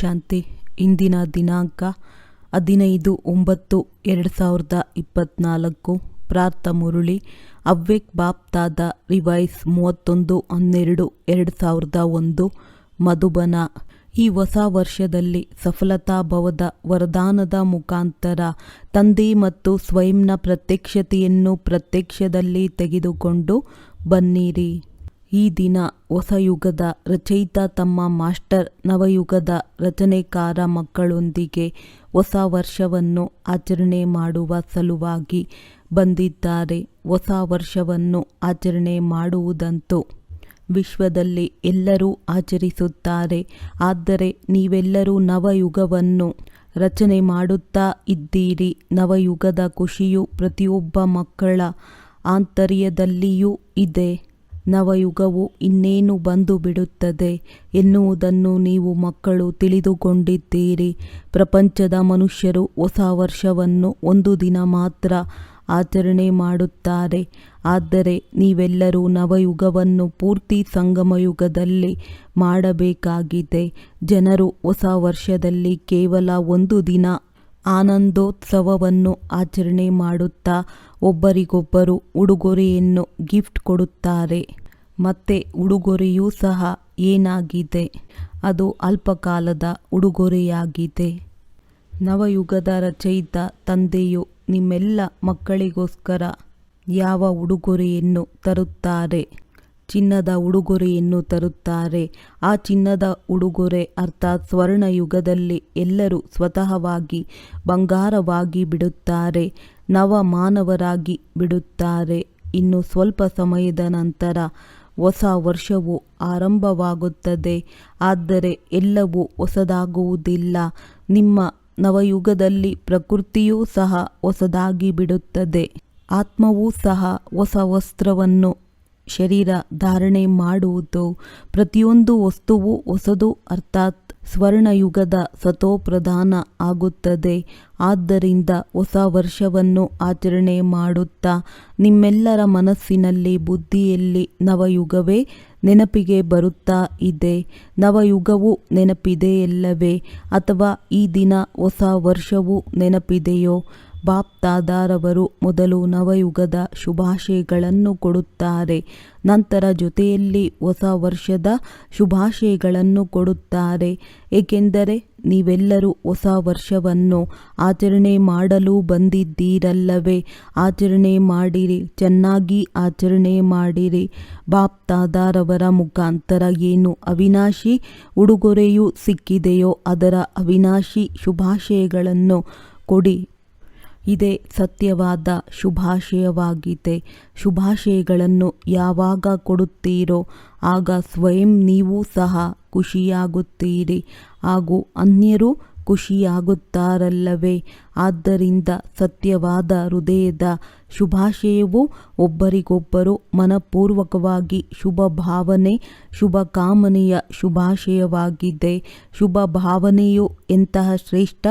ಶಾಂತಿ. ಇಂದಿನ ದಿನಾಂಕ ಹದಿನೈದು ಒಂಬತ್ತು ಎರಡು ಸಾವಿರದ ಇಪ್ಪತ್ತ್ನಾಲ್ಕು ಪ್ರಾರ್ಥ ಮುರುಳಿ ಅವ್ಯಕ್ ಬಾಪ್ತಾದ ರಿವೈಸ್ ಮೂವತ್ತೊಂದು ಹನ್ನೆರಡು ಎರಡು ಸಾವಿರದ ಒಂದು. ಮಧುಬನ, ಈ ಹೊಸ ವರ್ಷದಲ್ಲಿ ಸಫಲತಾಭವದ ವರದಾನದ ಮುಖಾಂತರ ತಂದೆ ಮತ್ತು ಸ್ವಯಂನ ಪ್ರತ್ಯಕ್ಷತೆಯನ್ನು ಪ್ರತ್ಯಕ್ಷದಲ್ಲಿ ತೆಗೆದುಕೊಂಡು ಬನ್ನಿರಿ. ಈ ದಿನ ಹೊಸ ಯುಗದ ರಚಯಿತ ತಮ್ಮ ಮಾಸ್ಟರ್ ನವಯುಗದ ರಚನೆಕಾರ ಮಕ್ಕಳೊಂದಿಗೆ ಹೊಸ ವರ್ಷವನ್ನು ಆಚರಣೆ ಮಾಡುವ ಸಲುವಾಗಿ ಬಂದಿದ್ದಾರೆ. ಹೊಸ ವರ್ಷವನ್ನು ಆಚರಣೆ ಮಾಡುವುದಂತೂ ವಿಶ್ವದಲ್ಲಿ ಎಲ್ಲರೂ ಆಚರಿಸುತ್ತಾರೆ. ಆದರೆ ನೀವೆಲ್ಲರೂ ನವಯುಗವನ್ನು ರಚನೆ ಮಾಡುತ್ತಾ ಇದ್ದೀರಿ. ನವಯುಗದ ಖುಷಿಯು ಪ್ರತಿಯೊಬ್ಬ ಮಕ್ಕಳ ಆಂತರ್ಯದಲ್ಲಿಯೂ ಇದೆ. ನವಯುಗವು ಇನ್ನೇನು ಬಂದು ಬಿಡುತ್ತದೆ ಎನ್ನುವುದನ್ನು ನೀವು ಮಕ್ಕಳು ತಿಳಿದುಕೊಂಡಿದ್ದೀರಿ. ಪ್ರಪಂಚದ ಮನುಷ್ಯರು ಹೊಸ ವರ್ಷವನ್ನು ಒಂದು ದಿನ ಮಾತ್ರ ಆಚರಣೆ ಮಾಡುತ್ತಾರೆ. ಆದರೆ ನೀವೆಲ್ಲರೂ ನವಯುಗವನ್ನು ಪೂರ್ತಿ ಸಂಗಮಯುಗದಲ್ಲಿ ಮಾಡಬೇಕಾಗಿದೆ. ಜನರು ಹೊಸ ವರ್ಷದಲ್ಲಿ ಕೇವಲ ಒಂದು ದಿನ ಆನಂದೋತ್ಸವವನ್ನು ಆಚರಣೆ ಮಾಡುತ್ತಾ ಒಬ್ಬರಿಗೊಬ್ಬರು ಉಡುಗೊರೆಯನ್ನು ಗಿಫ್ಟ್ ಕೊಡುತ್ತಾರೆ. ಮತ್ತೆ ಉಡುಗೊರೆಯೂ ಸಹ ಏನಾಗಿದೆ? ಅದು ಅಲ್ಪಕಾಲದ ಉಡುಗೊರೆಯಾಗಿದೆ. ನವಯುಗದ ರಚಯಿತ ತಂದೆಯು ನಿಮ್ಮೆಲ್ಲ ಮಕ್ಕಳಿಗೋಸ್ಕರ ಯಾವ ಉಡುಗೊರೆಯನ್ನು ತರುತ್ತಾರೆ? ಚಿನ್ನದ ಉಡುಗೊರೆಯನ್ನು ತರುತ್ತಾರೆ. ಆ ಚಿನ್ನದ ಉಡುಗೊರೆ ಅರ್ಥಾತ್ ಸ್ವರ್ಣಯುಗದಲ್ಲಿ ಎಲ್ಲರೂ ಸ್ವತಃವಾಗಿ ಬಂಗಾರವಾಗಿ ಬಿಡುತ್ತಾರೆ ನವ ಮಾನವರಾಗಿ ಬಿಡುತ್ತಾರೆ. ಇನ್ನು ಸ್ವಲ್ಪ ಸಮಯದ ನಂತರ ಹೊಸ ವರ್ಷವು ಆರಂಭವಾಗುತ್ತದೆ. ಆದರೆ ಎಲ್ಲವೂ ಹೊಸದಾಗುವುದಿಲ್ಲ. ನಿಮ್ಮ ನವಯುಗದಲ್ಲಿ ಪ್ರಕೃತಿಯೂ ಸಹ ಹೊಸದಾಗಿ ಬಿಡುತ್ತದೆ. ಆತ್ಮವೂ ಸಹ ಹೊಸ ವಸ್ತ್ರವನ್ನು ಶರೀರ ಧಾರಣೆ ಮಾಡುವುದು ಪ್ರತಿಯೊಂದು ವಸ್ತುವು ಹೊಸದು ಅರ್ಥಾತ್ ಸ್ವರ್ಣಯುಗದ ಸತೋಪ್ರಧಾನ ಆಗುತ್ತದೆ. ಆದ್ದರಿಂದ ಹೊಸ ವರ್ಷವನ್ನು ಆಚರಣೆ ಮಾಡುತ್ತಾ ನಿಮ್ಮೆಲ್ಲರ ಮನಸ್ಸಿನಲ್ಲಿ ಬುದ್ಧಿಯಲ್ಲಿ ನವಯುಗವೇ ನೆನಪಿಗೆ ಬರುತ್ತಾ ಇದೆ. ನವಯುಗವು ನೆನಪಿದೆಯಲ್ಲವೇ? ಅಥವಾ ಈ ದಿನ ಹೊಸ ವರ್ಷವು ನೆನಪಿದೆಯೋ? ಬಾಪ್ ತಾದಾರವರು ಮೊದಲು ನವಯುಗದ ಶುಭಾಶಯಗಳನ್ನು ಕೊಡುತ್ತಾರೆ, ನಂತರ ಜೊತೆಯಲ್ಲಿ ಹೊಸ ವರ್ಷದ ಶುಭಾಶಯಗಳನ್ನು ಕೊಡುತ್ತಾರೆ. ಏಕೆಂದರೆ ನೀವೆಲ್ಲರೂ ಹೊಸ ವರ್ಷವನ್ನು ಆಚರಣೆ ಮಾಡಲು ಬಂದಿದ್ದೀರಲ್ಲವೇ? ಆಚರಣೆ ಮಾಡಿರಿ, ಚೆನ್ನಾಗಿ ಆಚರಣೆ ಮಾಡಿರಿ. ಬಾಪ್ತಾದಾರವರ ಮುಖಾಂತರ ಏನು ಅವಿನಾಶಿ ಉಡುಗೊರೆಯೂ ಸಿಕ್ಕಿದೆಯೋ ಅದರ ಅವಿನಾಶಿ ಶುಭಾಶಯಗಳನ್ನು ಕೊಡಿ. ಇದೇ ಸತ್ಯವಾದ ಶುಭಾಶಯವಾಗಿದೆ. ಶುಭಾಶಯಗಳನ್ನು ಯಾವಾಗ ಕೊಡುತ್ತೀರೋ ಆಗ ಸ್ವಯಂ ನೀವು ಸಹ ಖುಷಿಯಾಗುತ್ತೀರಿ. ಹಾಗೂ ಅನ್ಯರು ಖುಷಿಯಾಗುತ್ತಾರಲ್ಲವೇ. ಆದ್ದರಿಂದ ಸತ್ಯವಾದ ಹೃದಯದ ಶುಭಾಶಯವು ಒಬ್ಬರಿಗೊಬ್ಬರು ಮನಪೂರ್ವಕವಾಗಿ ಶುಭ ಭಾವನೆ ಶುಭ ಕಾಮನೆಯ ಶುಭಾಶಯವಾಗಿದೆ. ಶುಭ ಭಾವನೆಯು ಎಂತಹ ಶ್ರೇಷ್ಠ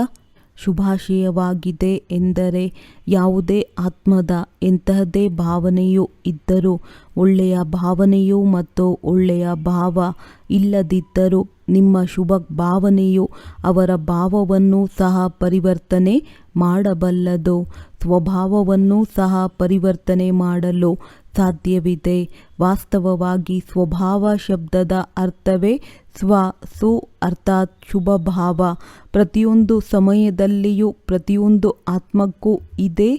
ಶುಭಾಶಯವಾಗಿದೆ ಎಂದರೆ ಯಾವುದೇ ಆತ್ಮದ ಎಂತಹದೇ ಭಾವನೆಯು ಇದ್ದರೂ ಒಳ್ಳೆಯ ಭಾವನೆಯು ಮತ್ತು ಒಳ್ಳೆಯ ಭಾವ ಇಲ್ಲದಿದ್ದರೂ ನಿಮ್ಮ ಶುಭ ಭಾವನೆಯು ಅವರ ಭಾವವನ್ನು ಸಹ ಪರಿವರ್ತನೆ ಮಾಡಬಲ್ಲದು, ಸ್ವಭಾವವನ್ನು ಸಹ ಪರಿವರ್ತನೆ ಮಾಡಲು ಸಾಧ್ಯವಿದೆ. ವಾಸ್ತವವಾಗಿ ಸ್ವಭಾವ ಶಬ್ದದ ಅರ್ಥವೇ ಸ್ವ, ಸು ಅರ್ಥಾತ್ ಶುಭ ಭಾವ ಪ್ರತಿಯೊಂದು ಸಮಯದಲ್ಲಿಯೂ ಪ್ರತಿಯೊಂದು ಆತ್ಮಕ್ಕೂ ಇದೇ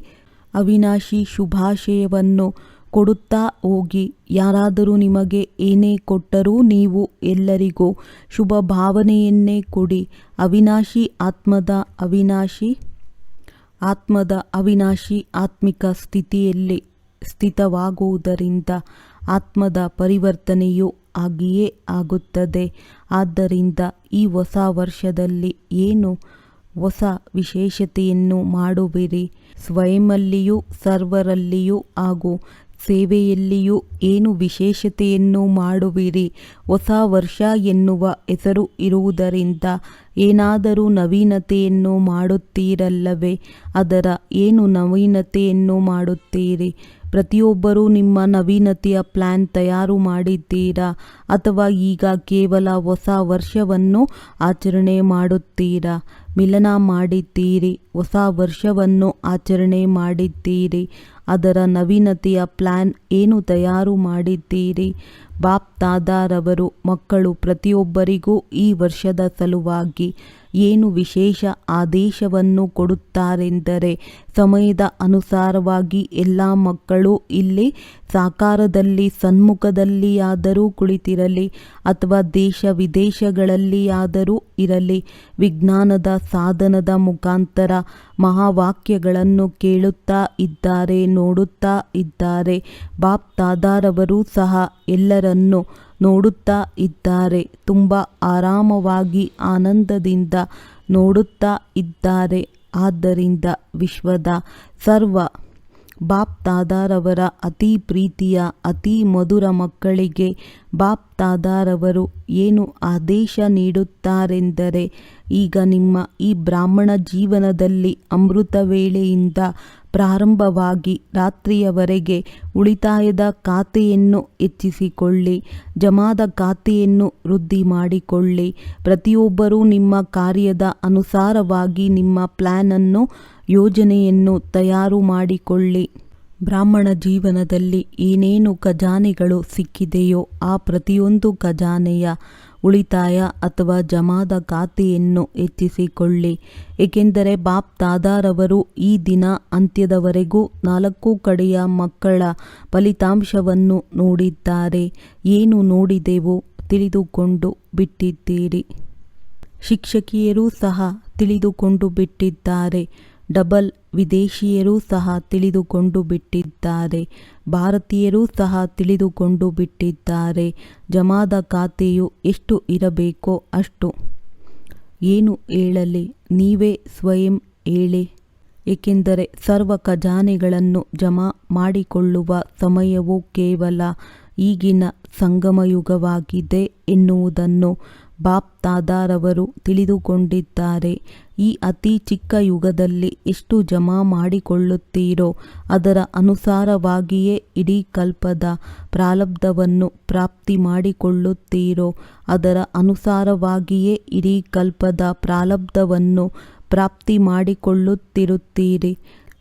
ಅವಿನಾಶಿ ಶುಭಾಶಯವನ್ನು ಕೊಡುತ್ತಾ ಹೋಗಿ. ಯಾರಾದರೂ ನಿಮಗೆ ಏನೇ ಕೊಟ್ಟರೂ ನೀವು ಎಲ್ಲರಿಗೂ ಶುಭ ಭಾವನೆಯನ್ನೇ ಕೊಡಿ. ಅವಿನಾಶಿ ಆತ್ಮದ ಅವಿನಾಶಿ ಆತ್ಮದ ಅವಿನಾಶಿ ಆತ್ಮಿಕ ಸ್ಥಿತಿಯಲ್ಲಿ ಸ್ಥಿತವಾಗುವುದರಿಂದ ಆತ್ಮದ ಪರಿವರ್ತನೆಯು ಆಗಿಯೇ ಆಗುತ್ತದೆ. ಆದ್ದರಿಂದ ಈ ಹೊಸ ವರ್ಷದಲ್ಲಿ ಏನು ಹೊಸ ವಿಶೇಷತೆಯನ್ನು ಮಾಡುವಿರಿ? ಸ್ವಯಮಲ್ಲಿಯೂ ಸರ್ವರಲ್ಲಿಯೂ ಹಾಗೂ ಸೇವೆಯಲ್ಲಿಯೂ ಏನು ವಿಶೇಷತೆಯನ್ನು ಮಾಡುವಿರಿ? ಹೊಸ ವರ್ಷ ಎನ್ನುವ ಹೆಸರು ಇರುವುದರಿಂದ ಏನಾದರೂ ನವೀನತೆಯನ್ನು ಮಾಡುತ್ತೀರಲ್ಲವೇ? ಅದರ ಏನು ನವೀನತೆಯನ್ನು ಮಾಡುತ್ತೀರಿ? ಪ್ರತಿಯೊಬ್ಬರೂ ನಿಮ್ಮ ನವೀನತೆಯ ಪ್ಲ್ಯಾನ್ ತಯಾರು ಮಾಡಿದ್ದೀರಾ ಅಥವಾ ಈಗ ಕೇವಲ ಹೊಸ ವರ್ಷವನ್ನು ಆಚರಣೆ ಮಾಡುತ್ತೀರಾ? ಮಿಲನ ಮಾಡಿದ್ದೀರಿ, ಹೊಸ ವರ್ಷವನ್ನು ಆಚರಣೆ ಮಾಡಿದ್ದೀರಿ. ಅದರ ನವೀನತೆಯ ಪ್ಲ್ಯಾನ್ ಏನು ತಯಾರು ಮಾಡಿದ್ದೀರಿ? ಬಾಪ್ ತಾದಾರವರು ಮಕ್ಕಳು ಪ್ರತಿಯೊಬ್ಬರಿಗೂ ಈ ವರ್ಷದ ಸಲುವಾಗಿ ಏನು ವಿಶೇಷ ಆದೇಶವನ್ನು ಕೊಡುತ್ತಾರೆಂದರೆ ಸಮಯದ ಅನುಸಾರವಾಗಿ ಎಲ್ಲ ಮಕ್ಕಳು ಇಲ್ಲಿ ಸಾಕಾರದಲ್ಲಿ ಸನ್ಮುಖದಲ್ಲಿಯಾದರೂ ಕುಳಿತಿರಲಿ ಅಥವಾ ದೇಶ ವಿದೇಶಗಳಲ್ಲಿಯಾದರೂ ಇರಲಿ. ವಿಜ್ಞಾನದ ಸಾಧನದ ಮುಖಾಂತರ ಮಹಾವಾಕ್ಯಗಳನ್ನು ಕೇಳುತ್ತಾ ಇದ್ದಾರೆ, ನೋಡುತ್ತಾ ಇದ್ದಾರೆ. ಬಾಪ್ ದಾದಾರವರು ಸಹ ಎಲ್ಲರನ್ನು ನೋಡುತ್ತಾ ಇದ್ದಾರೆ. ತುಂಬ ಆರಾಮವಾಗಿ ಆನಂದದಿಂದ ನೋಡುತ್ತಾ ಇದ್ದಾರೆ. ಆದ್ದರಿಂದ ವಿಶ್ವದ ಸರ್ವ ಬಾಪ್ ದಾದಾರವರ ಅತಿ ಪ್ರೀತಿಯ, ಅತಿ ಮಧುರ ಮಕ್ಕಳಿಗೆ ಬಾಪ್ ದಾದಾರವರು ಏನು ಆದೇಶ ನೀಡುತ್ತಾರೆಂದರೆ, ಈಗ ನಿಮ್ಮ ಈ ಬ್ರಾಹ್ಮಣ ಜೀವನದಲ್ಲಿ ಅಮೃತ ವೇಳೆಯಿಂದ ಪ್ರಾರಂಭವಾಗಿ ರಾತ್ರಿಯವರೆಗೆ ಉಳಿತಾಯದ ಖಾತೆಯನ್ನು ಹೆಚ್ಚಿಸಿಕೊಳ್ಳಿ, ಜಮಾದ ಖಾತೆಯನ್ನು ವೃದ್ಧಿ ಮಾಡಿಕೊಳ್ಳಿ. ಪ್ರತಿಯೊಬ್ಬರೂ ನಿಮ್ಮ ಕಾರ್ಯದ ಅನುಸಾರವಾಗಿ ನಿಮ್ಮ ಪ್ಲ್ಯಾನನ್ನು ಯೋಜನೆಯನ್ನು ತಯಾರು ಮಾಡಿಕೊಳ್ಳಿ. ಬ್ರಾಹ್ಮಣ ಜೀವನದಲ್ಲಿ ಏನೇನು ಖಜಾನೆಗಳು ಸಿಕ್ಕಿದೆಯೋ ಆ ಪ್ರತಿಯೊಂದು ಖಜಾನೆಯ ಉಳಿತಾಯ ಅಥವಾ ಜಮಾದ ಖಾತೆಯನ್ನು ಹೆಚ್ಚಿಸಿಕೊಳ್ಳಿ. ಏಕೆಂದರೆ ಬಾಪ್ ದಾದಾರವರು ಈ ದಿನ ಅಂತ್ಯದವರೆಗೂ ನಾಲ್ಕು ಕಡೆಯ ಮಕ್ಕಳ ಫಲಿತಾಂಶವನ್ನು ನೋಡಿದ್ದಾರೆ. ಏನು ನೋಡಿದೆವೋ ತಿಳಿದುಕೊಂಡು ಬಿಟ್ಟಿದ್ದೀರಿ. ಶಿಕ್ಷಕಿಯರೂ ಸಹ ತಿಳಿದುಕೊಂಡು ಬಿಟ್ಟಿದ್ದಾರೆ. ಡಬಲ್ ವಿದೇಶಿಯರೂ ಸಹ ತಿಳಿದುಕೊಂಡು ಬಿಟ್ಟಿದ್ದಾರೆ. ಭಾರತೀಯರೂ ಸಹ ತಿಳಿದುಕೊಂಡು ಬಿಟ್ಟಿದ್ದಾರೆ. ಜಮಾದ ಖಾತೆಯು ಎಷ್ಟು ಇರಬೇಕೋ ಅಷ್ಟು. ಏನು ಹೇಳಲಿ? ನೀವೇ ಸ್ವಯಂ ಹೇಳಿ. ಏಕೆಂದರೆ ಸರ್ವ ಖಜಾನೆಗಳನ್ನು ಜಮಾ ಮಾಡಿಕೊಳ್ಳುವ ಸಮಯವು ಕೇವಲ ಈಗಿನ ಸಂಗಮಯುಗವಾಗಿದೆ ಎನ್ನುವುದನ್ನು ಬಾಪ್ ದಾದಾರವರು ತಿಳಿದುಕೊಂಡಿದ್ದಾರೆ. ಈ ಅತಿ ಚಿಕ್ಕ ಯುಗದಲ್ಲಿ ಎಷ್ಟು ಜಮಾ ಮಾಡಿಕೊಳ್ಳುತ್ತೀರೋ, ಅದರ ಅನುಸಾರವಾಗಿಯೇ ಇಡೀ ಕಲ್ಪದ ಪ್ರಾರಬ್ಧವನ್ನು ಪ್ರಾಪ್ತಿ ಮಾಡಿಕೊಳ್ಳುತ್ತೀರೋ, ಅದರ ಅನುಸಾರವಾಗಿಯೇ ಇಡೀ ಕಲ್ಪದ ಪ್ರಾರಬ್ಧವನ್ನು ಪ್ರಾಪ್ತಿ ಮಾಡಿಕೊಳ್ಳುತ್ತಿರುತ್ತೀರಿ.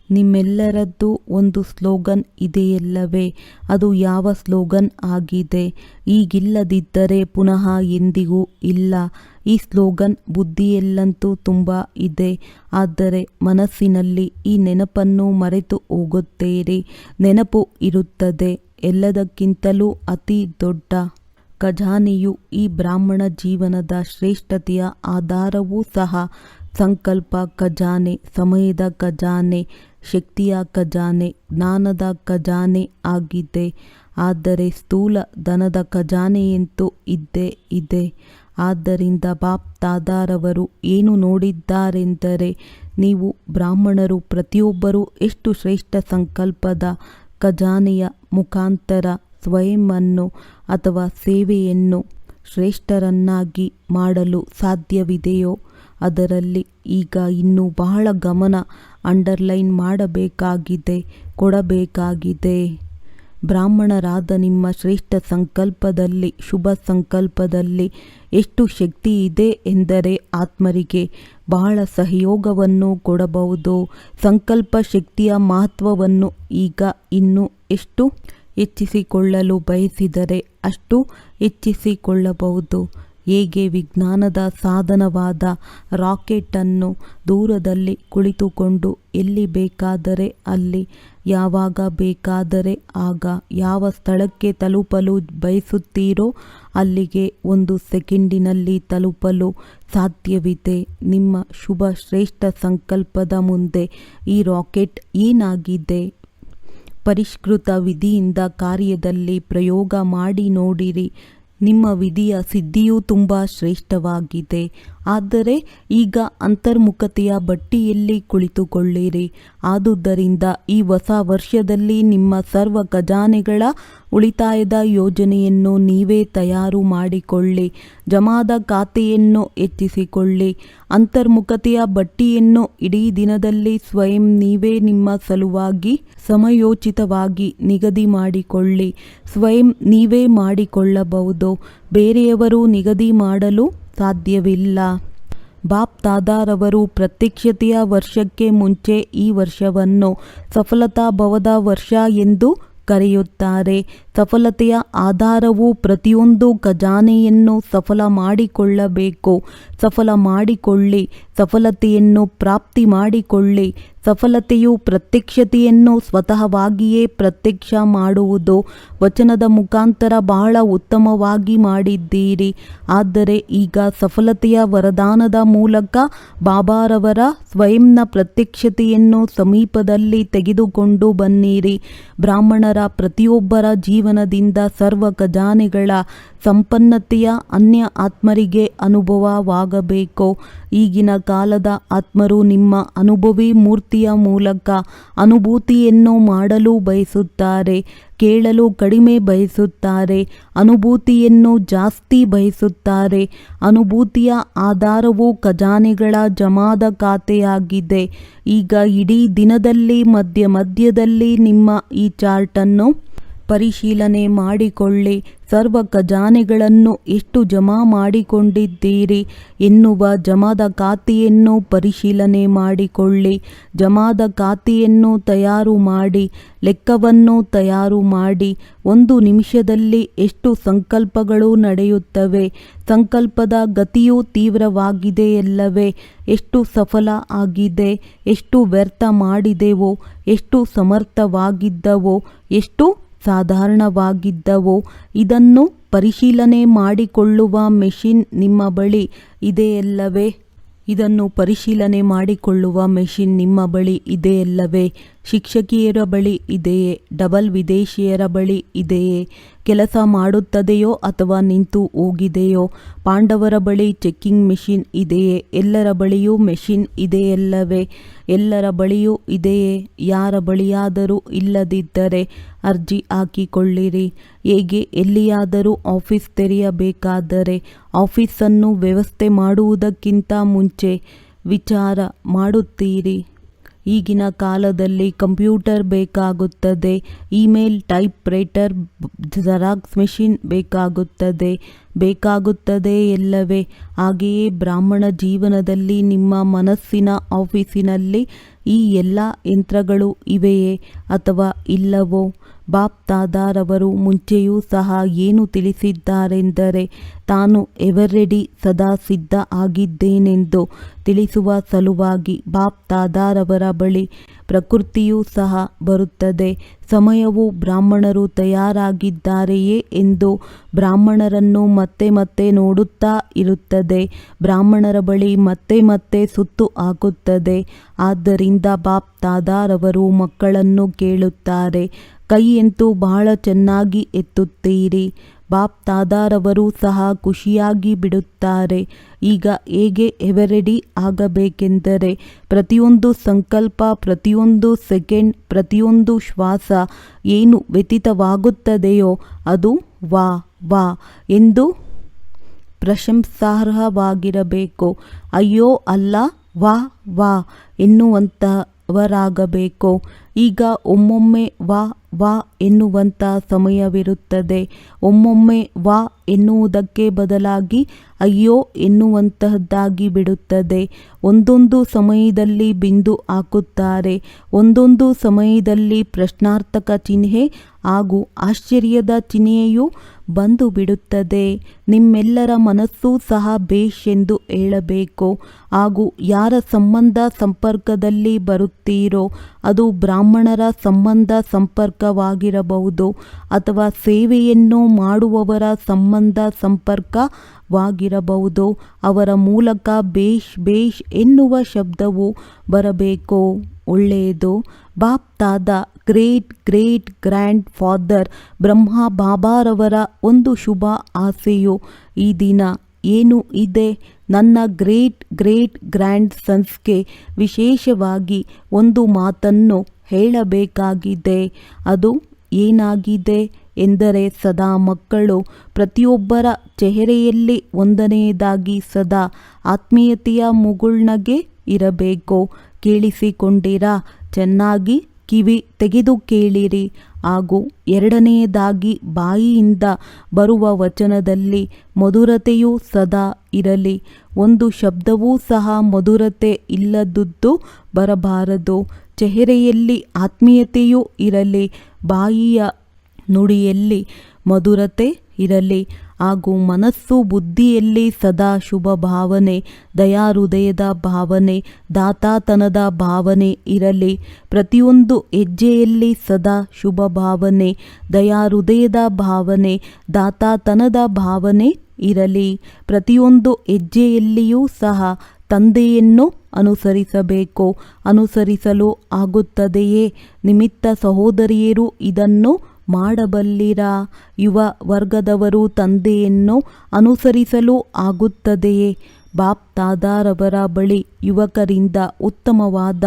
ನಿಮ್ಮೆಲ್ಲರದ್ದು ಒಂದು ಸ್ಲೋಗನ್ ಇದೆಯಲ್ಲವೇ? ಅದು ಯಾವ ಸ್ಲೋಗನ್ ಆಗಿದೆ? ಈಗಿಲ್ಲದಿದ್ದರೆ ಪುನಃ ಎಂದಿಗೂ ಇಲ್ಲ. ಈ ಸ್ಲೋಗನ್ ಬುದ್ಧಿಯಲ್ಲಂತೂ ತುಂಬ ಇದೆ. ಆದರೆ ಮನಸ್ಸಿನಲ್ಲಿ ಈ ನೆನಪನ್ನು ಮರೆತು ಹೋಗುತ್ತೀರಿ. ನೆನಪು ಇರುತ್ತದೆ. ಎಲ್ಲದಕ್ಕಿಂತಲೂ ಅತಿ ದೊಡ್ಡ ಖಜಾನೆಯು ಈ ಬ್ರಾಹ್ಮಣ ಜೀವನದ ಶ್ರೇಷ್ಠತೆಯ ಆಧಾರವೂ ಸಹ. ಸಂಕಲ್ಪ ಖಜಾನೆ, ಸಮಯದ ಖಜಾನೆ ಶಕ್ತಿಯ ಖಜಾನೆ, ಜ್ಞಾನದ ಖಜಾನೆ ಆಗಿದೆ ಆದರೆ ಸ್ಥೂಲ ಧನದ ಖಜಾನೆಯಂತೂ ಇದ್ದೇ ಇದೆ. ಆದ್ದರಿಂದ ಬಾಪ್ ದಾದಾರವರು ಏನು ನೋಡಿದ್ದಾರೆಂದರೆ, ನೀವು ಬ್ರಾಹ್ಮಣರು ಪ್ರತಿಯೊಬ್ಬರೂ ಎಷ್ಟು ಶ್ರೇಷ್ಠ ಸಂಕಲ್ಪದ ಖಜಾನೆಯ ಮುಖಾಂತರ ಸ್ವಯಂವನ್ನು ಅಥವಾ ಸೇವೆಯನ್ನು ಶ್ರೇಷ್ಠರನ್ನಾಗಿ ಮಾಡಲು ಸಾಧ್ಯವಿದೆಯೋ ಅದರಲ್ಲಿ ಈಗ ಇನ್ನೂ ಬಹಳ ಗಮನ ಅಂಡರ್ಲೈನ್ ಮಾಡಬೇಕಾಗಿದೆ, ಕೊಡಬೇಕಾಗಿದೆ. ಬ್ರಾಹ್ಮಣರಾದ ನಿಮ್ಮ ಶ್ರೇಷ್ಠ ಸಂಕಲ್ಪದಲ್ಲಿ, ಶುಭ ಸಂಕಲ್ಪದಲ್ಲಿ ಎಷ್ಟು ಶಕ್ತಿ ಇದೆ ಎಂದರೆ ಆತ್ಮರಿಗೆ ಬಹಳ ಸಹಯೋಗವನ್ನು ಕೊಡಬಹುದು. ಸಂಕಲ್ಪ ಶಕ್ತಿಯ ಮಹತ್ವವನ್ನು ಈಗ ಇನ್ನೂ ಎಷ್ಟು ಹೆಚ್ಚಿಸಿಕೊಳ್ಳಲು ಬಯಸಿದರೆ ಅಷ್ಟು ಹೆಚ್ಚಿಸಿಕೊಳ್ಳಬಹುದು. ಹೇಗೆ ವಿಜ್ಞಾನದ ಸಾಧನವಾದ ರಾಕೆಟನ್ನು ದೂರದಲ್ಲಿ ಕುಳಿತುಕೊಂಡು ಎಲ್ಲಿ ಬೇಕಾದರೆ ಅಲ್ಲಿ, ಯಾವಾಗ ಬೇಕಾದರೆ ಆಗ, ಯಾವ ಸ್ಥಳಕ್ಕೆ ತಲುಪಲು ಬಯಸುತ್ತೀರೋ ಅಲ್ಲಿಗೆ ಒಂದು ಸೆಕೆಂಡಿನಲ್ಲಿ ತಲುಪಲು ಸಾಧ್ಯವಿದೆ. ನಿಮ್ಮ ಶುಭ ಶ್ರೇಷ್ಠ ಸಂಕಲ್ಪದ ಮುಂದೆ ಈ ರಾಕೆಟ್ ಏನಾಗಿದೆ? ಪರಿಷ್ಕೃತ ವಿಧಿಯಿಂದ ಕಾರ್ಯದಲ್ಲಿ ಪ್ರಯೋಗ ಮಾಡಿ ನೋಡಿರಿ. ನಿಮ್ಮ ವಿಧಿಯ ಸಿದ್ಧಿಯೂ ತುಂಬ ಶ್ರೇಷ್ಠವಾಗಿದೆ. ಆದರೆ ಈಗ ಅಂತರ್ಮುಖತೆಯ ಬಟ್ಟಿಯಲ್ಲಿ ಕುಳಿತುಕೊಳ್ಳಿರಿ. ಆದುದರಿಂದ ಈ ಹೊಸ ವರ್ಷದಲ್ಲಿ ನಿಮ್ಮ ಸರ್ವ ಖಜಾನೆಗಳ ಉಳಿತಾಯದ ಯೋಜನೆಯನ್ನು ನೀವೇ ತಯಾರು ಮಾಡಿಕೊಳ್ಳಿ. ಜಮಾದ ಖಾತೆಯನ್ನು ಹೆಚ್ಚಿಸಿಕೊಳ್ಳಿ ಅಂತರ್ಮುಖತೆಯ ಬಟ್ಟಿಯನ್ನು ಇಡೀ ದಿನದಲ್ಲಿ ಸ್ವಯಂ ನೀವೇ ನಿಮ್ಮ ಸಲುವಾಗಿ ಸಮಯೋಚಿತವಾಗಿ ನಿಗದಿ ಮಾಡಿಕೊಳ್ಳಿ. ಸ್ವಯಂ ನೀವೇ ಮಾಡಿಕೊಳ್ಳಬಹುದು. ಬೇರೆಯವರು ನಿಗದಿ ಮಾಡಲು ಸಾಧ್ಯವಿಲ್ಲ. ಬಾಪ್ ದಾದಾರವರು ಪ್ರತ್ಯಕ್ಷತೆಯ ವರ್ಷಕ್ಕೆ ಮುಂಚೆ ಈ ವರ್ಷವನ್ನು ಸಫಲತಾ ಭವದ ವರ್ಷ ಎಂದು ಕರೆಯುತ್ತಾರೆ. ಸಫಲತೆಯ ಆಧಾರವು ಪ್ರತಿಯೊಂದು ಖಜಾನೆಯನ್ನು ಸಫಲ ಮಾಡಿಕೊಳ್ಳಬೇಕು. ಸಫಲ ಮಾಡಿಕೊಳ್ಳಿ, ಸಫಲತೆಯನ್ನು ಪ್ರಾಪ್ತಿ ಮಾಡಿಕೊಳ್ಳಿ, ಸಫಲತೆಯು ಪ್ರತ್ಯಕ್ಷತೆಯನ್ನು ಸ್ವತಃವಾಗಿಯೇ ಪ್ರತ್ಯಕ್ಷ ಮಾಡುವುದು. ವಚನದ ಮುಖಾಂತರ ಬಹಳ ಉತ್ತಮವಾಗಿ ಮಾಡಿದ್ದೀರಿ. ಆದರೆ ಈಗ ಸಫಲತೆಯ ವರದಾನದ ಮೂಲಕ ಬಾಬಾರವರ ಸ್ವಯಂನ ಪ್ರತ್ಯಕ್ಷತೆಯನ್ನು ಸಮೀಪದಲ್ಲಿ ತೆಗೆದುಕೊಂಡು ಬನ್ನಿರಿ. ಬ್ರಾಹ್ಮಣರ ಪ್ರತಿಯೊಬ್ಬರ ಜೀವನದಿಂದ ಸರ್ವ ಖಜಾನೆಗಳ ಸಂಪನ್ನತೆಯ ಅನ್ಯ ಆತ್ಮರಿಗೆ ಅನುಭವವಾಗಬೇಕು. ಈಗಿನ ಕಾಲದ ಆತ್ಮರು ನಿಮ್ಮ ಅನುಭವಿ ಮೂರ್ತಿಯ ಮೂಲಕ ಅನುಭೂತಿಯನ್ನು ಮಾಡಲು ಬಯಸುತ್ತಾರೆ, ಕೇಳಲು ಕಡಿಮೆ ಬಯಸುತ್ತಾರೆ, ಅನುಭೂತಿಯನ್ನು ಜಾಸ್ತಿ ಬಯಸುತ್ತಾರೆ. ಅನುಭೂತಿಯ ಆಧಾರವು ಖಜಾನೆಗಳ ಜಮಾದ ಖಾತೆಯಾಗಿದೆ. ಈಗ ಇಡೀ ದಿನದಲ್ಲಿ ಮಧ್ಯ ಮಧ್ಯದಲ್ಲಿ ನಿಮ್ಮ ಈ ಚಾರ್ಟನ್ನು ಪರಿಶೀಲನೆ ಮಾಡಿಕೊಳ್ಳಿ. ಸರ್ವ ಖಜಾನೆಗಳನ್ನು ಎಷ್ಟು ಜಮಾ ಮಾಡಿಕೊಂಡಿದ್ದೀರಿ? ಎನ್ನುವ ಜಮಾದ ಖಾತೆಯನ್ನು ಪರಿಶೀಲನೆ ಮಾಡಿಕೊಳ್ಳಿ. ಜಮಾದ ಖಾತೆಯನ್ನು ತಯಾರು ಮಾಡಿ, ಲೆಕ್ಕವನ್ನು ತಯಾರು ಮಾಡಿ. ಒಂದು ನಿಮಿಷದಲ್ಲಿ ಎಷ್ಟು ಸಂಕಲ್ಪಗಳು ನಡೆಯುತ್ತವೆ? ಸಂಕಲ್ಪದ ಗತಿಯು ತೀವ್ರವಾಗಿದೆಯಲ್ಲವೇ ಎಷ್ಟು ಸಫಲ ಆಗಿದೆ? ಎಷ್ಟು ವ್ಯರ್ಥ ಮಾಡಿದೆವೋ? ಎಷ್ಟು ಸಮರ್ಥವಾಗಿದ್ದವೋ? ಎಷ್ಟು ಸಾಧಾರಣವಾಗಿದ್ದವೋ, ಇದನ್ನು ಪರಿಶೀಲನೆ ಮಾಡಿಕೊಳ್ಳುವ ಮೆಷಿನ್ ನಿಮ್ಮ ಬಳಿ ಇದೆಯಲ್ಲವೇ ಇದನ್ನು ಪರಿಶೀಲನೆ ಮಾಡಿಕೊಳ್ಳುವ ಮೆಷಿನ್ ನಿಮ್ಮ ಬಳಿ ಇದೆಯಲ್ಲವೇ ಶಿಕ್ಷಕಿಯರ ಬಳಿ ಇದೆಯೇ? ಡಬಲ್ ವಿದೇಶಿಯರ ಬಳಿ ಇದೆಯೇ? ಕೆಲಸ ಮಾಡುತ್ತದೆಯೋ ಅಥವಾ ನಿಂತು ಹೋಗಿದೆಯೋ? ಪಾಂಡವರ ಬಳಿ ಚೆಕ್ಕಿಂಗ್ ಮೆಷಿನ್ ಇದೆಯೇ? ಎಲ್ಲರ ಬಳಿಯೂ ಮೆಷಿನ್ ಇದೆಯಲ್ಲವೇ? ಎಲ್ಲರ ಬಳಿಯೂ ಇದೆಯೇ? ಯಾರ ಬಳಿಯಾದರೂ ಇಲ್ಲದಿದ್ದರೆ ಅರ್ಜಿ ಹಾಕಿಕೊಳ್ಳಿರಿ. ಹೇಗೆ? ಎಲ್ಲಿಯಾದರೂ ಆಫೀಸ್ ತೆರೆಯಬೇಕಾದರೆ ಆಫೀಸನ್ನು ವ್ಯವಸ್ಥೆ ಮಾಡುವುದಕ್ಕಿಂತ ಮುಂಚೆ ವಿಚಾರ ಮಾಡುತ್ತೀರಿ. ಈಗಿನ ಕಾಲದಲ್ಲಿ ಕಂಪ್ಯೂಟರ್ ಬೇಕಾಗುತ್ತದೆ, email typewriter xerox machine ಬೇಕಾಗುತ್ತದೆ ಬೇಕಾಗುತ್ತದೆ ಎಲ್ಲವೇ. ಹಾಗೆಯೇ ಬ್ರಾಹ್ಮಣ ಜೀವನದಲ್ಲಿ ನಿಮ್ಮ ಮನಸ್ಸಿನ ಆಫೀಸಿನಲ್ಲಿ ಈ ಎಲ್ಲ ಯಂತ್ರಗಳು ಇವೆಯೇ ಅಥವಾ ಇಲ್ಲವೋ? ಬಾಪ್ ದಾದಾರವರು ಮುಂಚೆಯೂ ಸಹ ಏನು ತಿಳಿಸಿದ್ದಾರೆಂದರೆ, ತಾನು ಎವರೆಡಿ ಸದಾ ಸಿದ್ಧ ಆಗಿದ್ದೇನೆಂದು ತಿಳಿಸುವ ಸಲುವಾಗಿ ಬಾಪ್ತಾದಾರವರ ಬಳಿ ಪ್ರಕೃತಿಯೂ ಸಹ ಬರುತ್ತದೆ. ಸಮಯವು ಬ್ರಾಹ್ಮಣರು ತಯಾರಾಗಿದ್ದಾರೆಯೇ ಎಂದು ಬ್ರಾಹ್ಮಣರನ್ನು ಮತ್ತೆ ಮತ್ತೆ ನೋಡುತ್ತಾ ಇರುತ್ತದೆ. ಬ್ರಾಹ್ಮಣರ ಬಳಿ ಮತ್ತೆ ಮತ್ತೆ ಸುತ್ತು ಹಾಕುತ್ತದೆ. ಆದ್ದರಿಂದ ಬಾಪ್ತಾದಾರವರು ಮಕ್ಕಳನ್ನು ಕೇಳುತ್ತಾರೆ. ಕೈಯಂತೂ ಬಹಳ ಚೆನ್ನಾಗಿ ಎತ್ತುತ್ತೀರಿ. ಬಾಪ್ ತಾದಾರವರು ಸಹ ಖುಷಿಯಾಗಿ ಬಿಡುತ್ತಾರೆ. ಈಗ ಹೇಗೆ ಎವರೆಡಿ ಆಗಬೇಕೆಂದರೆ, ಪ್ರತಿಯೊಂದು ಸಂಕಲ್ಪ, ಪ್ರತಿಯೊಂದು ಸೆಕೆಂಡ್, ಪ್ರತಿಯೊಂದು ಶ್ವಾಸ ಏನು ವ್ಯತೀತವಾಗುತ್ತದೆಯೋ ಅದು ವಾ ವಾ ಎಂದು ಪ್ರಶಂಸಾರ್ಹವಾಗಿರಬೇಕು. ಅಯ್ಯೋ ಅಲ್ಲ, ವಾ ವಾ ಎನ್ನುವಂಥವರಾಗಬೇಕು ಈಗ ಒಮ್ಮೊಮ್ಮೆ ವಾ ವಾ ಎನ್ನುವಂಥ ಸಮಯವಿರುತ್ತದೆ. ಒಮ್ಮೊಮ್ಮೆ ವಾ ಎನ್ನುವುದಕ್ಕೆ ಬದಲಾಗಿ ಅಯ್ಯೋ ಎನ್ನುವಂತಹದ್ದಾಗಿ ಬಿಡುತ್ತದೆ. ಒಂದೊಂದು ಸಮಯದಲ್ಲಿ ಬಿಂದು ಹಾಕುತ್ತಾರೆ. ಒಂದೊಂದು ಸಮಯದಲ್ಲಿ ಪ್ರಶ್ನಾರ್ಥಕ ಚಿಹ್ನೆ ಹಾಗೂ ಆಶ್ಚರ್ಯದ ಚಿಹ್ನೆಯು ಬಂದು ಬಿಡುತ್ತದೆ. ನಿಮ್ಮೆಲ್ಲರ ಮನಸ್ಸು ಸಹ ಬೇಷ್ ಎಂದು ಹೇಳಬೇಕು. ಹಾಗೂ ಯಾರ ಸಂಬಂಧ ಸಂಪರ್ಕದಲ್ಲಿ ಬರುತ್ತೀರೋ ಅದು ಬ್ರಾಹ್ಮಣರ ಸಂಬಂಧ ಸಂಪರ್ಕವಾಗಿರಬಹುದು ಅಥವಾ ಸೇವೆಯನ್ನು ಮಾಡುವವರ ಸಂಬಂಧ ಸಂಪರ್ಕವಾಗಿರಬಹುದು. ಅವರ ಮೂಲಕ ಬೇಷ್ ಬೇಷ್ ಎನ್ನುವ ಶಬ್ದವು ಬರಬೇಕು. ಒಳ್ಳೆಯದು. BapDada great great grand father Brahma ಬಾಬಾರವರ ಒಂದು ಶುಭ ಆಸೆಯು ಈ ದಿನ. ಏನು ಇದೆ? ನನ್ನ ಗ್ರೇಟ್ ಗ್ರೇಟ್ ಗ್ರ್ಯಾಂಡ್ ಸನ್ಸ್ಗೆ ವಿಶೇಷವಾಗಿ ಒಂದು ಮಾತನ್ನು ಹೇಳಬೇಕಾಗಿದೆ. ಅದು ಏನಾಗಿದೆ ಎಂದರೆ ಸದಾ ಮಕ್ಕಳು ಪ್ರತಿಯೊಬ್ಬರ ಚೆಹರೆಯಲ್ಲಿ ಒಂದನೆಯದಾಗಿ ಸದಾ ಆತ್ಮೀಯತೆಯ ಮುಗುಳ್ನಗೆ ಇರಬೇಕು. ಕೇಳಿಸಿಕೊಂಡಿರಾ? ಚೆನ್ನಾಗಿ ಕಿವಿ ತೆಗೆದು ಕೇಳಿರಿ. ಹಾಗೂ ಎರಡನೆಯದಾಗಿ ಬಾಯಿಯಿಂದ ಬರುವ ವಚನದಲ್ಲಿ ಮಧುರತೆಯೂ ಸದಾ ಇರಲಿ. ಒಂದು ಶಬ್ದವೂ ಸಹ ಮಧುರತೆ ಇಲ್ಲದುದ್ದು ಬರಬಾರದು. ಚೆಹರೆಯಲ್ಲಿ ಆತ್ಮೀಯತೆಯೂ ಇರಲಿ. ಬಾಯಿಯ ನುಡಿಯಲ್ಲಿ ಮಧುರತೆ ಇರಲಿ. ಹಾಗೂ ಮನಸ್ಸು ಬುದ್ಧಿಯಲ್ಲಿ ಸದಾ ಶುಭ ಭಾವನೆ, ದಯಾಹೃದಯದ ಭಾವನೆ, ದಾತಾತನದ ಭಾವನೆ ಇರಲಿ. ಪ್ರತಿಯೊಂದು ಹೆಜ್ಜೆಯಲ್ಲಿ ಸದಾ ಶುಭ ಭಾವನೆ, ದಯಾಹೃದಯದ ಭಾವನೆ, ದಾತಾತನದ ಭಾವನೆ ಇರಲಿ. ಪ್ರತಿಯೊಂದು ಹೆಜ್ಜೆಯಲ್ಲಿಯೂ ಸಹ ತಂದೆಯನ್ನು ಅನುಸರಿಸಬೇಕು. ಅನುಸರಿಸಲು ಆಗುತ್ತದೆಯೇ? ನಿಮಿತ್ತ ಸಹೋದರಿಯರು ಇದನ್ನು ಮಾಡಬಲ್ಲಿರಾ? ಯುವ ವರ್ಗದವರು ತಂದೆಯನ್ನು ಅನುಸರಿಸಲು ಆಗುತ್ತದೆಯೇ? ಬಾಪ್ ತಾದಾರವರ ಬಳಿ ಯುವಕರಿಂದ ಉತ್ತಮವಾದ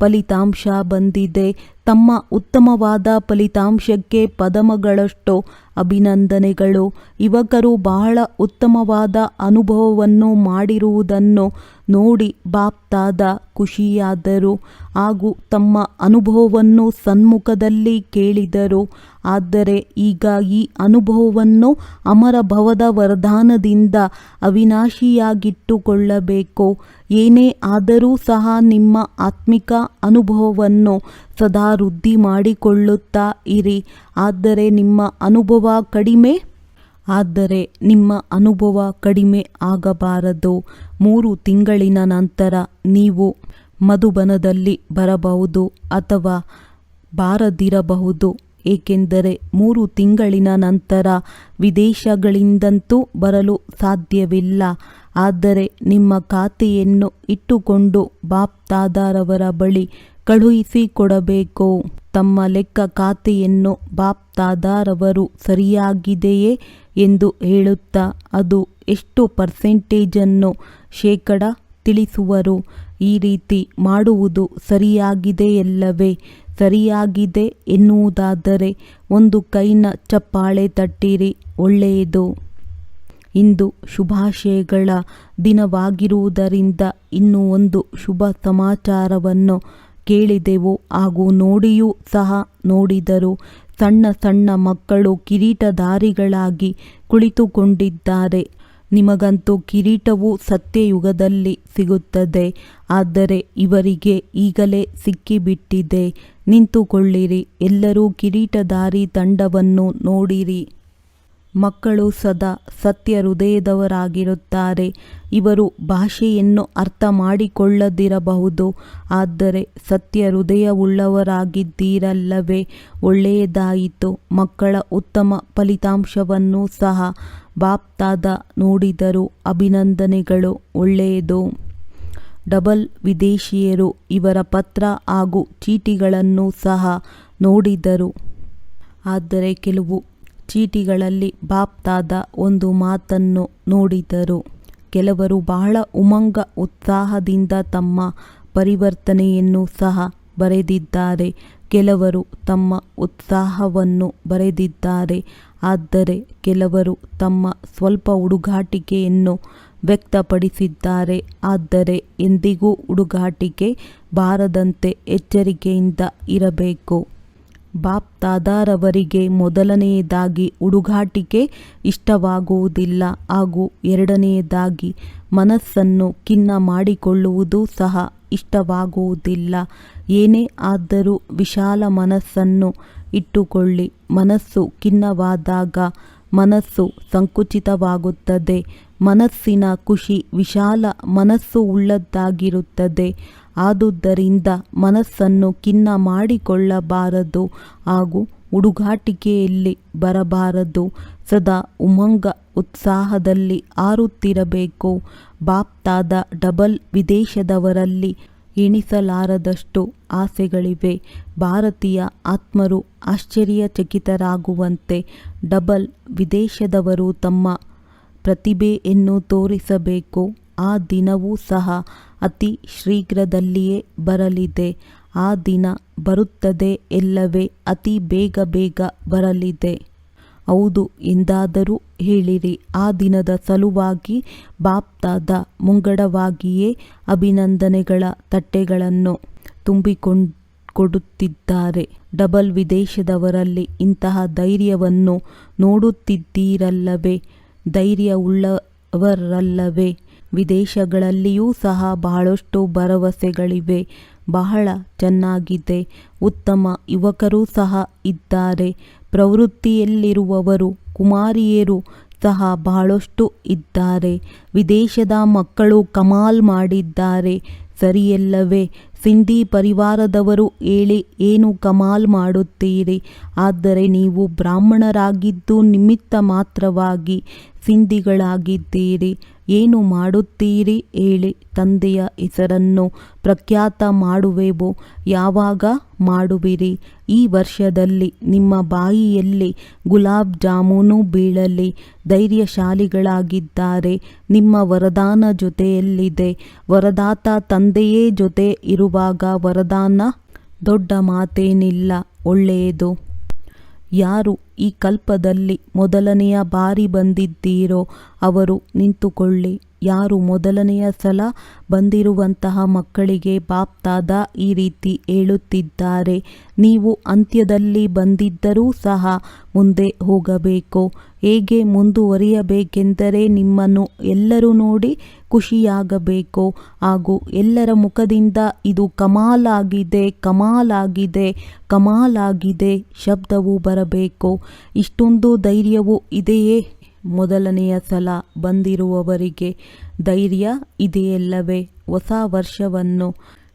ಫಲಿತಾಂಶ ಬಂದಿದೆ. ತಮ್ಮ ಉತ್ತಮವಾದ ಫಲಿತಾಂಶಕ್ಕೆ ಪದಮಗಳಷ್ಟು ಅಭಿನಂದನೆಗಳು. ಯುವಕರು ಬಹಳ ಉತ್ತಮವಾದ ಅನುಭವವನ್ನು ಮಾಡಿರುವುದನ್ನು ನೋಡಿ ಬಾಪ್ತಾದ ಖುಷಿಯಾದರು ಹಾಗೂ ತಮ್ಮ ಅನುಭವವನ್ನು ಸನ್ಮುಖದಲ್ಲಿ ಕೇಳಿದರು. ಆದರೆ ಈಗ ಈ ಅನುಭವವನ್ನು ಅಮರ ಭವದ ವರದಾನದಿಂದ ಅವಿನಾಶಿಯಾಗಿಟ್ಟುಕೊಳ್ಳಬೇಕು. ಏನೇ ಆದರೂ ಸಹ ನಿಮ್ಮ ಆತ್ಮಿಕ ಅನುಭವವನ್ನು ಸದಾ ವೃದ್ಧಿ ಮಾಡಿಕೊಳ್ಳುತ್ತಾ ಇರಿ. ಆದರೆ ನಿಮ್ಮ ಅನುಭವ ಕಡಿಮೆ, ಆದರೆ ನಿಮ್ಮ ಅನುಭವ ಕಡಿಮೆ ಆಗಬಾರದು. ಮೂರು ತಿಂಗಳಿನ ನಂತರ ನೀವು ಮಧುಬನದಲ್ಲಿ ಬರಬಹುದು ಅಥವಾ ಬಾರದಿರಬಹುದು, ಏಕೆಂದರೆ ಮೂರು ತಿಂಗಳಿನ ನಂತರ ವಿದೇಶಗಳಿಂದಂತೂ ಬರಲು ಸಾಧ್ಯವಿಲ್ಲ. ಆದರೆ ನಿಮ್ಮ ಖಾತೆಯನ್ನು ಇಟ್ಟುಕೊಂಡು ಬಾಪ್ತಾದಾರವರ ಬಳಿ ಕಳುಹಿಸಿಕೊಡಬೇಕು ತಮ್ಮ ಲೆಕ್ಕ ಖಾತೆಯನ್ನು ಬಾಪ್ತಾದಾರವರು ಸರಿಯಾಗಿದೆಯೇ ಎಂದು ಹೇಳುತ್ತಾ ಅದು ಎಷ್ಟು ಪರ್ಸೆಂಟೇಜನ್ನು ಶೇಕಡ ತಿಳಿಸುವರು. ಈ ರೀತಿ ಮಾಡುವುದು ಸರಿಯಾಗಿದೆಯಲ್ಲವೇ? ಸರಿಯಾಗಿದೆ ಎನ್ನುವುದಾದರೆ ಒಂದು ಕೈನ ಚಪ್ಪಾಳೆ ತಟ್ಟಿರಿ, ಒಳ್ಳೆಯದು. ಇಂದು ಶುಭಾಶಯಗಳ ದಿನವಾಗಿರುವುದರಿಂದ ಇನ್ನೂ ಒಂದು ಶುಭ ಸಮಾಚಾರವನ್ನು ಕೇಳಿದೆವು, ಹಾಗೂ ನೋಡಿಯೂ ಸಹ ನೋಡಿದರು. ಸಣ್ಣ ಸಣ್ಣ ಮಕ್ಕಳು ಕಿರೀಟಧಾರಿಗಳಾಗಿ ಕುಳಿತುಕೊಂಡಿದ್ದಾರೆ. ನಿಮಗಂತೂ ಕಿರೀಟವು ಸತ್ಯಯುಗದಲ್ಲಿ ಸಿಗುತ್ತದೆ. ಆದರೆ ಇವರಿಗೆ ಈಗಲೇ ಸಿಕ್ಕಿಬಿಟ್ಟಿದೆ. ನಿಂತುಕೊಳ್ಳಿರಿ, ಎಲ್ಲರೂ ಕಿರೀಟಧಾರಿ ತಂಡವನ್ನು ನೋಡಿರಿ. ಮಕ್ಕಳು ಸದಾ ಸತ್ಯ ಹೃದಯದವರಾಗಿರುತ್ತಾರೆ. ಇವರು ಭಾಷೆಯನ್ನು ಅರ್ಥ ಮಾಡಿಕೊಳ್ಳದಿರಬಹುದು. ಆದರೆ ಸತ್ಯ ಹೃದಯವುಳ್ಳವರಾಗಿದ್ದೀರಲ್ಲವೇ? ಒಳ್ಳೆಯದಾಯಿತು. ಮಕ್ಕಳ ಉತ್ತಮ ಫಲಿತಾಂಶವನ್ನು ಸಹ ಬಾಪ್ತಾದ ನೋಡಿದರು. ಅಭಿನಂದನೆಗಳು. ಒಳ್ಳೆಯದು. ಡಬಲ್ ವಿದೇಶಿಯರು ಇವರ ಪತ್ರ ಹಾಗೂ ಚೀಟಿಗಳನ್ನು ಸಹ ನೋಡಿದರು. ಆದರೆ ಕೆಲವು ಚೀಟಿಗಳಲ್ಲಿ ಬಾಪ್ತಾದ ಒಂದು ಮಾತನ್ನು ನೋಡಿದರು. ಕೆಲವರು ಬಹಳ ಉಮಂಗ ಉತ್ಸಾಹದಿಂದ ತಮ್ಮ ಪರಿವರ್ತನೆಯನ್ನು ಸಹ ಬರೆದಿದ್ದಾರೆ. ಕೆಲವರು ತಮ್ಮ ಉತ್ಸಾಹವನ್ನು ಬರೆದಿದ್ದಾರೆ. ಆದರೆ ಕೆಲವರು ತಮ್ಮ ಸ್ವಲ್ಪ ಹುಡುಗಾಟಿಕೆಯನ್ನು ವ್ಯಕ್ತಪಡಿಸಿದ್ದಾರೆ. ಆದರೆ ಎಂದಿಗೂ ಹುಡುಗಾಟಿಕೆ ಬಾರದಂತೆ ಎಚ್ಚರಿಕೆಯಿಂದ ಇರಬೇಕು. ಬಾಪ್ ತಾದಾರವರಿಗೆ ಮೊದಲನೆಯದಾಗಿ ಹುಡುಗಾಟಿಕೆ ಇಷ್ಟವಾಗುವುದಿಲ್ಲ. ಹಾಗೂ ಎರಡನೆಯದಾಗಿ ಮನಸ್ಸನ್ನು ಖಿನ್ನ ಮಾಡಿಕೊಳ್ಳುವುದು ಸಹ ಇಷ್ಟವಾಗುವುದಿಲ್ಲ. ಏನೇ ಆದರೂ ವಿಶಾಲ ಮನಸ್ಸನ್ನು ಇಟ್ಟುಕೊಳ್ಳಿ. ಮನಸ್ಸು ಖಿನ್ನವಾದಾಗ ಮನಸ್ಸು ಸಂಕುಚಿತವಾಗುತ್ತದೆ. ಮನಸ್ಸಿನ ಖುಷಿ ವಿಶಾಲ ಮನಸ್ಸು ಉಳ್ಳದ್ದಾಗಿರುತ್ತದೆ. ಆದುದರಿಂದ ಮನಸ್ಸನ್ನು ಖಿನ್ನ ಮಾಡಿಕೊಳ್ಳಬಾರದು ಹಾಗೂ ಹುಡುಗಾಟಿಕೆಯಲ್ಲಿ ಬರಬಾರದು. ಸದಾ ಉಮಂಗ ಉತ್ಸಾಹದಲ್ಲಿ ಆರುತ್ತಿರಬೇಕು. ಬಾಪ್ತಾದ ಡಬಲ್ ವಿದೇಶದವರಲ್ಲಿ ಎಣಿಸಲಾರದಷ್ಟು ಆಸೆಗಳಿವೆ. ಭಾರತೀಯ ಆತ್ಮರು ಆಶ್ಚರ್ಯಚಕಿತರಾಗುವಂತೆ ಡಬಲ್ ವಿದೇಶದವರು ತಮ್ಮ ಪ್ರತಿಭೆಯನ್ನು ತೋರಿಸಬೇಕು. ಆ ದಿನವೂ ಸಹ ಅತಿ ಶೀಘ್ರದಲ್ಲಿಯೇ ಬರಲಿದೆ. ಆ ದಿನ ಬರುತ್ತದೆ ಎಲ್ಲವೇ ಅತಿ ಬೇಗ ಬೇಗ ಬರಲಿದೆ. ಹೌದು, ಎಂದಾದರೂ ಹೇಳಿರಿ, ಆ ದಿನದ ಸಲುವಾಗಿ ಬಾಪ್ತಾದ ಮುಂಗಡವಾಗಿಯೇ ಅಭಿನಂದನೆಗಳ ತಟ್ಟೆಗಳನ್ನು ತುಂಬಿಕೊಂಡು ಕೊಡುತ್ತಿದ್ದಾರೆ ಡಬಲ್ ವಿದೇಶದವರಲ್ಲಿ ಇಂತಹ ಧೈರ್ಯವನ್ನು ನೋಡುತ್ತಿದ್ದೀರಲ್ಲವೇ? ಧೈರ್ಯವುಳ್ಳವರಲ್ಲವೇ? ವಿದೇಶಗಳಲ್ಲಿಯೂ ಸಹ ಬಹಳಷ್ಟು ಭರವಸೆಗಳಿವೆ. ಬಹಳ ಚೆನ್ನಾಗಿದೆ. ಉತ್ತಮ ಯುವಕರೂ ಸಹ ಇದ್ದಾರೆ. ಪ್ರವೃತ್ತಿಯಲ್ಲಿರುವವರು, ಕುಮಾರಿಯರು ಸಹ ಬಹಳಷ್ಟು ಇದ್ದಾರೆ. ವಿದೇಶದ ಮಕ್ಕಳು ಕಮಾಲ್ ಮಾಡಿದ್ದಾರೆ. ಸರಿಯಲ್ಲವೇ? ಸಿಂಧಿ ಪರಿವಾರದವರು ಹೇಳಿ, ಏನು ಕಮಾಲ್ ಮಾಡುತ್ತೀರಿ? ಆದರೆ ನೀವು ಬ್ರಾಹ್ಮಣರಾಗಿದ್ದು ನಿಮಿತ್ತ ಮಾತ್ರವಾಗಿ ಸಿಂಧಿಗಳಾಗಿದ್ದೀರಿ. ಏನು ಮಾಡುತ್ತೀರಿ ಹೇಳಿ ತಂದೆಯ ಹೆಸರನ್ನು ಪ್ರಖ್ಯಾತ ಮಾಡುವೆವು ಯಾವಾಗ ಮಾಡುವಿರಿ? ಈ ವರ್ಷದಲ್ಲಿ ನಿಮ್ಮ ಬಾಯಿಯಲ್ಲಿ ಗುಲಾಬ್ ಜಾಮೂನು ಬೀಳಲಿ, ಧೈರ್ಯಶಾಲಿಗಳಾಗಿದ್ದಾರೆ, ನಿಮ್ಮ ವರದಾನ ಜೊತೆಯಲ್ಲಿದೆ. ವರದಾತ ತಂದೆಯೇ ಜೊತೆ ಇರುವಾಗ ವರದಾನ ದೊಡ್ಡ ಮಾತೇನಿಲ್ಲ, ಒಳ್ಳೆಯದು. ಯಾರು ಈ ಕಲ್ಪದಲ್ಲಿ ಮೊದಲನೆಯ ಬಾರಿ ಬಂದಿದ್ದೀರೋ ಅವರು ನಿಂತುಕೊಳ್ಳಿ. ಯಾರು ಮೊದಲನೆಯ ಸಲ ಬಂದಿರುವಂತಹ ಮಕ್ಕಳಿಗೆ ಬಾಪ್ತಾದ ಈ ರೀತಿ ಹೇಳುತ್ತಿದ್ದಾರೆ. ನೀವು ಅಂತ್ಯದಲ್ಲಿ ಬಂದಿದ್ದರೂ ಸಹ ಮುಂದೆ ಹೋಗಬೇಕು. ಹೇಗೆ ಮುಂದುವರಿಯಬೇಕೆಂದರೆ ನಿಮ್ಮನ್ನು ಎಲ್ಲರೂ ನೋಡಿ ಖುಷಿಯಾಗಬೇಕು. ಹಾಗೂ ಎಲ್ಲರ ಮುಖದಿಂದ ಇದು ಕಮಾಲಾಗಿದೆ ಕಮಾಲಾಗಿದೆ ಕಮಾಲಾಗಿದೆ ಶಬ್ದವು ಬರಬೇಕು. ಇಷ್ಟೊಂದು ಧೈರ್ಯವು ಇದೆಯೇ? ಮೊದಲನೆಯ ಸಲ ಬಂದಿರುವವರಿಗೆ ಧೈರ್ಯ ಇದೆಯಲ್ಲವೇ? ಹೊಸ ವರ್ಷವನ್ನು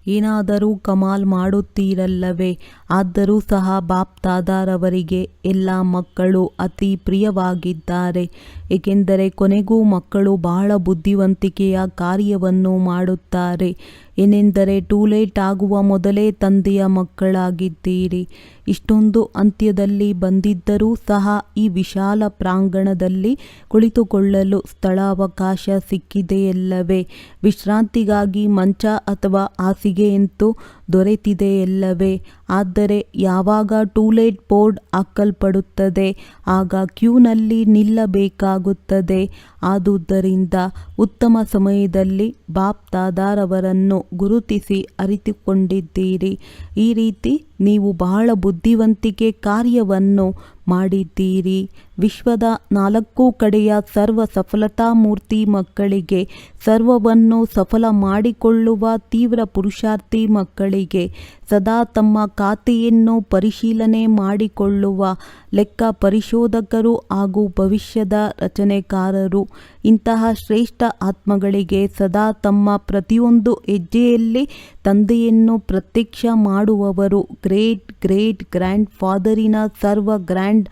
ಏನಾದರೂ ಕಮಾಲ್ ಮಾಡುತ್ತೀರಲ್ಲವೇ? ಆದರೂ ಸಹ ಬಾಪ್ತಾದಾರವರಿಗೆ ಎಲ್ಲ ಮಕ್ಕಳು ಅತಿ ಪ್ರಿಯವಾಗಿದ್ದಾರೆ. ಏಕೆಂದರೆ ಕೊನೆಗೂ ಮಕ್ಕಳು ಬಹಳ ಬುದ್ಧಿವಂತಿಕೆಯ ಕಾರ್ಯವನ್ನು ಮಾಡುತ್ತಾರೆ. ಏನೆಂದರೆ ಟೂ ಲೇಟ್ ಆಗುವ ಮೊದಲೇ ತಂದೆಯ ಮಕ್ಕಳಾಗಿದ್ದೀರಿ. ಇಷ್ಟೊಂದು ಅಂತ್ಯದಲ್ಲಿ ಬಂದಿದ್ದರೂ ಸಹ ಈ ವಿಶಾಲ ಪ್ರಾಂಗಣದಲ್ಲಿ ಕುಳಿತುಕೊಳ್ಳಲು ಸ್ಥಳಾವಕಾಶ ಸಿಕ್ಕಿದೆಯಲ್ಲವೇ? ವಿಶ್ರಾಂತಿಗಾಗಿ ಮಂಚ ಅಥವಾ ಹಾಸಿಗೆಯಂತೂ ದೊರೆತಿದೆಯಲ್ಲವೇ ಆದರೆ ಯಾವಾಗ ಟೂಲೇಟ್ ಬೋರ್ಡ್ ಹಾಕಲ್ಪಡುತ್ತದೆ, ಆಗ ಕ್ಯೂನಲ್ಲಿ ನಿಲ್ಲಬೇಕಾಗುತ್ತದೆ. ಆದುದರಿಂದ ಉತ್ತಮ ಸಮಯದಲ್ಲಿ ಬಾಪ್ ದಾದಾರವರನ್ನು ಗುರುತಿಸಿ ಅರಿತುಕೊಂಡಿದ್ದೀರಿ. ಈ ರೀತಿ ನೀವು ಬಹಳ ಬುದ್ಧಿವಂತಿಕೆ ಕಾರ್ಯವನ್ನು ಮಾಡಿದ್ದೀರಿ. ವಿಶ್ವದ ನಾಲ್ಕು ಕಡೆಯ ಸರ್ವ ಸಫಲತಾ ಮೂರ್ತಿ ಮಕ್ಕಳಿಗೆ ಸರ್ವವನ್ನು ಸಫಲ ಮಾಡಿಕೊಳ್ಳುವ ತೀವ್ರ ಪುರುಷಾರ್ಥಿ ಮಕ್ಕಳಿಗೆ ಸದಾ ತಮ್ಮ ಖಾತೆಯನ್ನು ಪರಿಶೀಲನೆ ಮಾಡಿಕೊಳ್ಳುವ ಲೆಕ್ಕ ಪರಿಶೋಧಕರು ಹಾಗೂ ಭವಿಷ್ಯದ ರಚನೆಕಾರರು. ಇಂತಹ ಶ್ರೇಷ್ಠ ಆತ್ಮಗಳಿಗೆ ಸದಾ ತಮ್ಮ ಪ್ರತಿಯೊಂದು ಹೆಜ್ಜೆಯಲ್ಲಿ ತಂದೆಯನ್ನು ಪ್ರತ್ಯಕ್ಷ ಮಾಡುವವರು ಗ್ರೇಟ್ ಗ್ರೇಟ್ ಗ್ರ್ಯಾಂಡ್ ಫಾದರಿನ ಸರ್ವ ಗ್ರ್ಯಾಂಡ್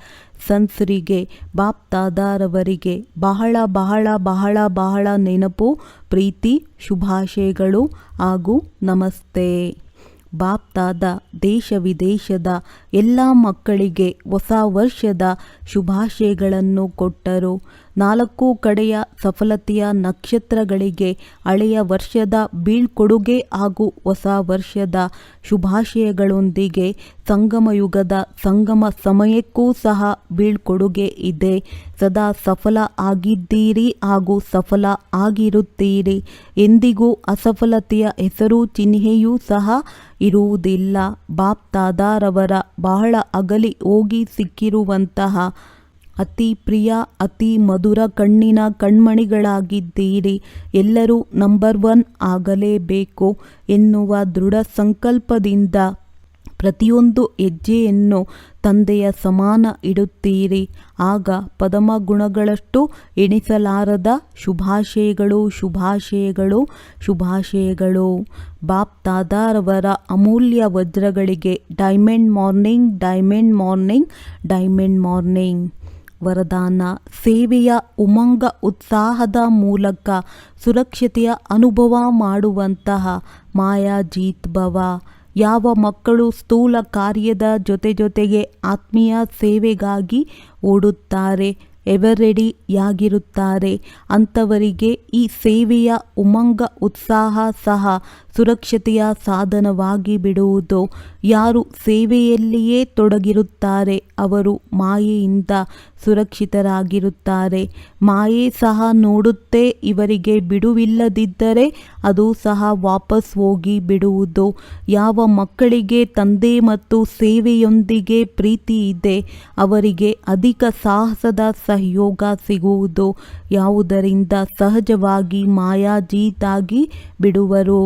ಸನ್ಸರಿಗೆ ಬಾಪ್ ದಾದಾರವರಿಗೆ ಬಹಳ ಬಹಳ ಬಹಳ ಬಹಳ ನೆನಪು, ಪ್ರೀತಿ, ಶುಭಾಶಯಗಳು ಹಾಗೂ ನಮಸ್ತೆ. ಬಾಪ್ ದಾದ ದೇಶ ವಿದೇಶದ ಎಲ್ಲ ಮಕ್ಕಳಿಗೆ ಹೊಸ ವರ್ಷದ ಶುಭಾಶಯಗಳನ್ನು ಕೊಟ್ಟರು. ನಾಲ್ಕು ಕಡೆಯ ಸಫಲತೆಯ ನಕ್ಷತ್ರಗಳಿಗೆ ಹಳೆಯ ವರ್ಷದ ಬೀಳ್ಕೊಡುಗೆ ಹಾಗೂ ಹೊಸ ವರ್ಷದ ಶುಭಾಶಯಗಳೊಂದಿಗೆ ಸಂಗಮ ಯುಗದ ಸಂಗಮ ಸಮಯಕ್ಕೂ ಸಹ ಬೀಳ್ಕೊಡುಗೆ ಇದೆ. ಸದಾ ಸಫಲ ಆಗಿದ್ದೀರಿ ಹಾಗೂ ಸಫಲ ಆಗಿರುತ್ತೀರಿ. ಎಂದಿಗೂ ಅಸಫಲತೆಯ ಹೆಸರು ಚಿಹ್ನೆಯೂ ಸಹ ಇರುವುದಿಲ್ಲ. ಬಾಪ್ತಾದಾರವರ ಬಹಳ ಅಗಲಿ ಹೋಗಿ ಸಿಕ್ಕಿರುವಂತಹ ಅತಿ ಪ್ರಿಯ, ಅತಿ ಮಧುರ ಕಣ್ಣಿನ ಕಣ್ಮಣಿಗಳಾಗಿದ್ದೀರಿ. ಎಲ್ಲರೂ ನಂಬರ್ ಒನ್ ಆಗಲೇಬೇಕು ಎನ್ನುವ ದೃಢ ಸಂಕಲ್ಪದಿಂದ ಪ್ರತಿಯೊಂದು ಹೆಜ್ಜೆಯನ್ನು ತಂದೆಯ ಸಮಾನ ಇಡುತ್ತೀರಿ. ಆಗ ಪದಮ ಗುಣಗಳಷ್ಟು ಎಣಿಸಲಾರದ ಶುಭಾಶಯಗಳು ಶುಭಾಶಯಗಳು ಶುಭಾಶಯಗಳು. ಬಾಪ್ ದಾದಾರವರ ಅಮೂಲ್ಯ ವಜ್ರಗಳಿಗೆ diamond morning diamond morning diamond morning ವರದಾನ, ಸೇವೆಯ ಉಮಂಗ ಉತ್ಸಾಹದ ಮೂಲಕ ಸುರಕ್ಷತೆಯ ಅನುಭವ ಮಾಡುವಂತಹ ಮಾಯಾಜೀತ್ ಭವ. ಯಾವ ಮಕ್ಕಳು ಸ್ಥೂಲ ಕಾರ್ಯದ ಜೊತೆ ಜೊತೆಗೆ ಆತ್ಮೀಯ ಸೇವೆಗಾಗಿ ಓಡುತ್ತಾರೆ ಎವರೆಡಿಯಾಗಿರುತ್ತಾರೆ ಅಂಥವರಿಗೆ ಈ ಸೇವೆಯ ಉಮಂಗ ಉತ್ಸಾಹ ಸಹ ಸುರಕ್ಷತೆಯ ಸಾಧನವಾಗಿ ಬಿಡುವುದು. ಯಾರು ಸೇವೆಯಲ್ಲಿಯೇ ತೊಡಗಿರುತ್ತಾರೆ, ಅವರು ಮಾಯೆಯಿಂದ ಸುರಕ್ಷಿತರಾಗಿರುತ್ತಾರೆ. ಮಾಯೆ ಸಹ ನೋಡುತ್ತೆ, ಇವರಿಗೆ ಬಿಡುವಿಲ್ಲದಿದ್ದರೆ ಅದು ಸಹ ವಾಪಸ್ ಹೋಗಿ ಬಿಡುವುದು. ಯಾವ ಮಕ್ಕಳಿಗೆ ತಂದೆ ಮತ್ತು ಸೇವೆಯೊಂದಿಗೆ ಪ್ರೀತಿ ಇದೆ, ಅವರಿಗೆ ಅಧಿಕ ಸಾಹಸದ ಸಹಯೋಗ ಸಿಗುವುದು. ಯಾವುದರಿಂದ ಸಹಜವಾಗಿ ಮಾಯಾಜೀತಾಗಿ ಬಿಡುವರು?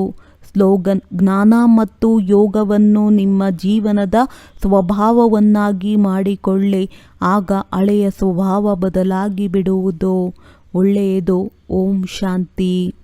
ಸ್ಲೋಗನ್, ಜ್ಞಾನ ಮತ್ತು ಯೋಗವನ್ನು ನಿಮ್ಮ ಜೀವನದ ಸ್ವಭಾವವನ್ನಾಗಿ ಮಾಡಿಕೊಳ್ಳಿ. ಆಗ ಹಳೆಯ ಸ್ವಭಾವ ಬದಲಾಗಿ ಬಿಡುವುದು ಒಳ್ಳೆಯದು. ಓಂ ಶಾಂತಿ.